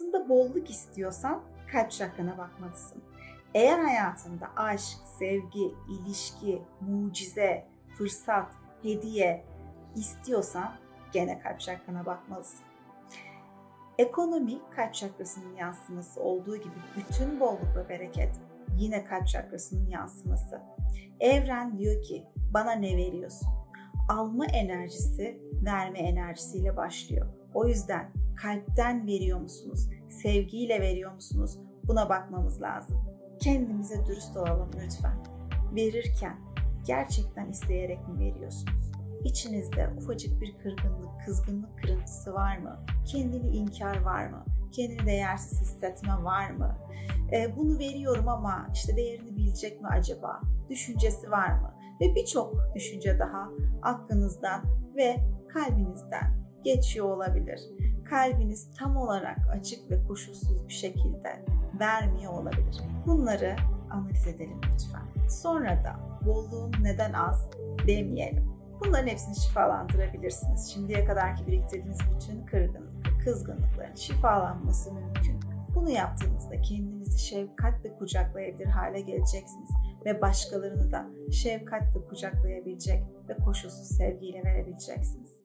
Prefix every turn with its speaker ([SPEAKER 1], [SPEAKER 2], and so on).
[SPEAKER 1] hayatında bolluk istiyorsan kalp çakrana bakmalısın. Eğer hayatında aşk, sevgi, ilişki, mucize, fırsat, hediye istiyorsan gene kalp çakrana bakmalısın. Ekonomi kalp çakrasının yansıması olduğu gibi bütün bolluk ve bereket yine kalp çakrasının yansıması. Evren diyor ki bana ne veriyorsun? Alma enerjisi verme enerjisiyle başlıyor. O yüzden kalpten veriyor musunuz? Sevgiyle veriyor musunuz? Buna bakmamız lazım. Kendimize dürüst olalım lütfen. Verirken gerçekten isteyerek mi veriyorsunuz? İçinizde ufacık bir kırgınlık, kızgınlık kırıntısı var mı? Kendini inkar var mı? Kendini değersiz hissetme var mı? Ee, bunu veriyorum ama işte değerini bilecek mi acaba? Düşüncesi var mı? Ve birçok düşünce daha aklınızdan ve kalbinizden geçiyor olabilir. Kalbiniz tam olarak açık ve koşulsuz bir şekilde vermiyor olabilir. Bunları analiz edelim lütfen. Sonra da bolluğum neden az demeyelim. Bunların hepsini şifalandırabilirsiniz. Şimdiye kadarki biriktirdiğiniz bütün kırgınlık, kızgınlıkların şifalanması mümkün. Bunu yaptığınızda kendinizi şefkatle kucaklayabilir hale geleceksiniz ve başkalarını da şefkatle kucaklayabilecek ve koşulsuz sevgiyle verebileceksiniz.